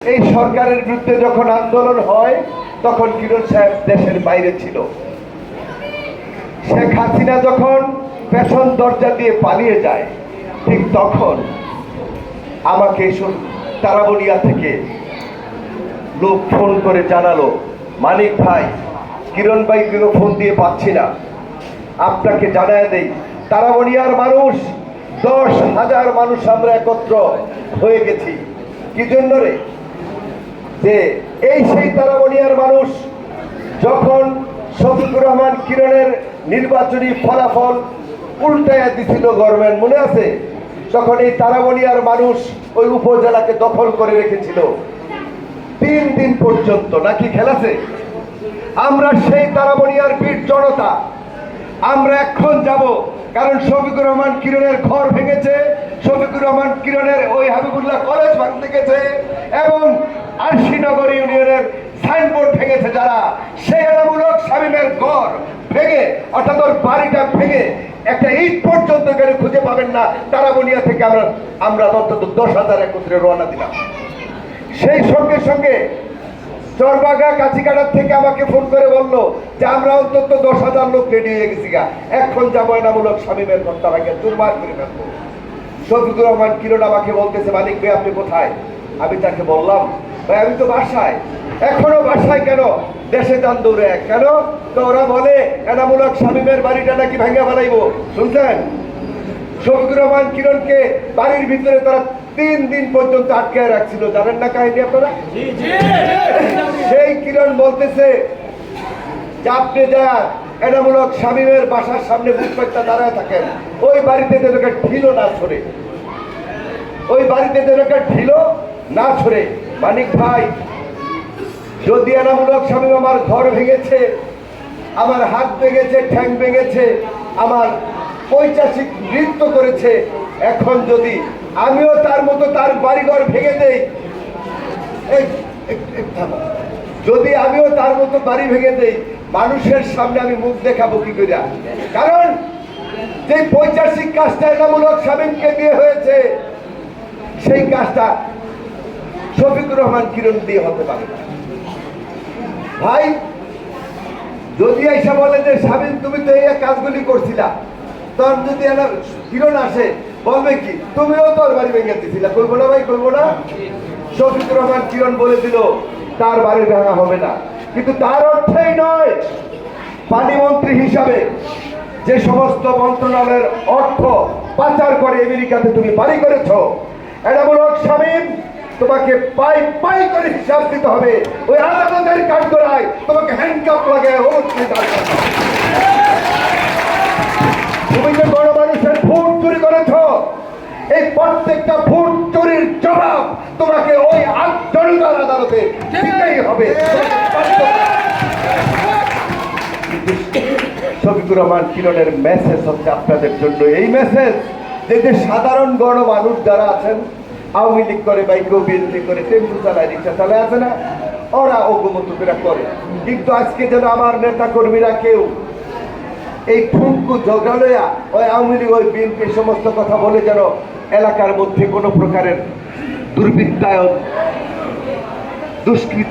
এই সরকারের বিরুদ্ধে যখন আন্দোলন হয়, তখন কিরণ সাহেব দেশের বাইরে ছিল। শেখ হাসিনা যখন পেছন দরজা দিয়ে পালিয়ে যায়, ঠিক তখন আমাকে তারাবলিয়া থেকে লোক ফোন করে জানালো, মানিক ভাই, কিরণ ভাই কেন ফোন দিয়ে পাচ্ছি না। আপনাকে জানায় দেই তারাবলিয়ার মানুষ, দশ হাজার মানুষ আমরা একত্র হয়ে গেছি। কি জন্য রে? যে এই সেই তারাবলিয়ার মানুষ যখন শফিকুর রহমান কিরণের নির্বাচনী ফলাফল উল্টাইয়া দিছিল গভর্নমেন্ট, মনে আছে? তখন এই তারাবলিয়ার মানুষ ওই উপজেলাকে দখল করে রেখেছিল। তিন দিন পর্যন্ত, নাকি খেলাছে? আমরা সেই তারাবলিয়ার বীর জনতা, আমরা এখন যাব, কারণ শফিকুর রহমান কিরণের ঘর ভেঙেছে, শফিকুর রহমান কিরণের ওই হাবিবুল্লাহ কলেজ ভাঙতে গেছে, এবং আরশিনগর ইউনিয়নের সাইনবোর্ড ভেঙেছে যারা। সেই এলামূলক শামীমের ঘর ভেঙে, অর্থাৎ ওর বাড়িটা ভেঙে একটা ইট পর্যন্ত এখানে খুঁজে পাবেন না। তারাবলিয়া থেকে আমরা আমরা অন্তত দশ হাজার একত্রে রওনা দিলাম। সেই সঙ্গে সঙ্গে চরবাগা কাছিকাটার থেকে আমাকে ফোন করে বলল যে, আমরা অন্তত দশ হাজার লোক রেডি হয়ে গেছি গা। এখন যাব এনামূলক স্বামীমের ভাঙে চুরমার করে ফেলব। শফিকুর রহমান কিরণ আমাকে বলতেছে মালিক ভাই, আপনি কোথায়? আমি তাকে বললাম ভাই আমি তো বাসায়। এখনও বাসায় কেন? দেশে যান দৌড়ে কেন? তো ওরা বলে এনামূলক স্বামীমের বাড়িটা নাকি ভেঙে ফেলাইবো। শুনছেন? শফিকুর রহমান কিরণকে বাড়ির ভিতরে তারা তিন দিন পর্যন্ত আটকে রাখছিল। জানেন না কাহিনী আপনারা? সেই কিরণ বলতেছে আপনি যা এনামূলক স্বামীমের বাসার সামনে বুঝপাইটা দাঁড়ায় থাকেন। ওই বাড়িতে যেন ঢিলো না ছড়ে। ওই বাড়িতে যেন ঢিলো না ছড়ে। মানিক ভাই, যদি এনামূলক স্বামী আমার ঘর ভেঙেছে, আমার হাত ভেঙেছে, ঠ্যাং ভেঙেছে, আমার পৈচাসিক নৃত্য করেছে, এখন যদি আমিও তার মতো তার বাড়িঘর ভেঙে দেই যদি আমিও তার মতো বাড়ি ভেঙে দেই, মানুষের সামনে আমি মুখ দেখাবো কি করিয়া কারণ যে পৈচাসিক কাজটা এনামূলক স্বামীকে দিয়ে হয়েছে, সেই কাজটা শফিকুর রহমান কিরণ দিয়ে হতে পারে ভাই, যদি এসে বলে যে স্বামী তুমি তো এই কাজগুলি করছিলা তখন যদি কিরণ আসে, বলবে কি, তুমিও তোর বাড়ি ভেঙে দিছিলা। করব না ভাই করব না? শফিকুর রহমান কিরণ বলে দিল, তার বাড়ি ভাঙা হবে না। কিন্তু তার অর্থই নয়, পানি মন্ত্রী হিসাবে যে সমস্ত মন্ত্রণালয়ের অর্থ পাচার করে আমেরিকাতে তুমি বাড়ি করেছ। এনামূলক স্বামীম তোমাকে পাই পাই করে হিসাব দিতে হবে। ওই আদালতের কাঠগড়ায় তোমাকে হ্যান্ডকাপ লাগে অবশ্যই তুমি যে বড় মানুষের ভোট চুরি করেছ, এই প্রত্যেকটা ভোট চুরির জবাব তোমাকে ওই জনতার আদালতে দিতেই হবে। শফিকুর রহমান কিরণের মেসেজ হচ্ছে আপনাদের জন্য। এই মেসেজ যে সাধারণ গণ মানুষ যারা আছেন আওয়ামী লীগ করে বা কেউ বিএনপি করে টেম্পু চালায়, রিক্সা চালায়, আছে না? ওরা অগ্রমতুকেরা করে। কিন্তু আজকে যেন আমার নেতা কর্মীরা কেউ এই ফুঙ্কু ঝগড়া ওই আওয়ামী লীগ, ওই বিএনপি সমস্ত কথা বলে যেন এলাকার মধ্যে কোনো প্রকারের দুর্বৃত্তায়ন, দুষ্কৃতি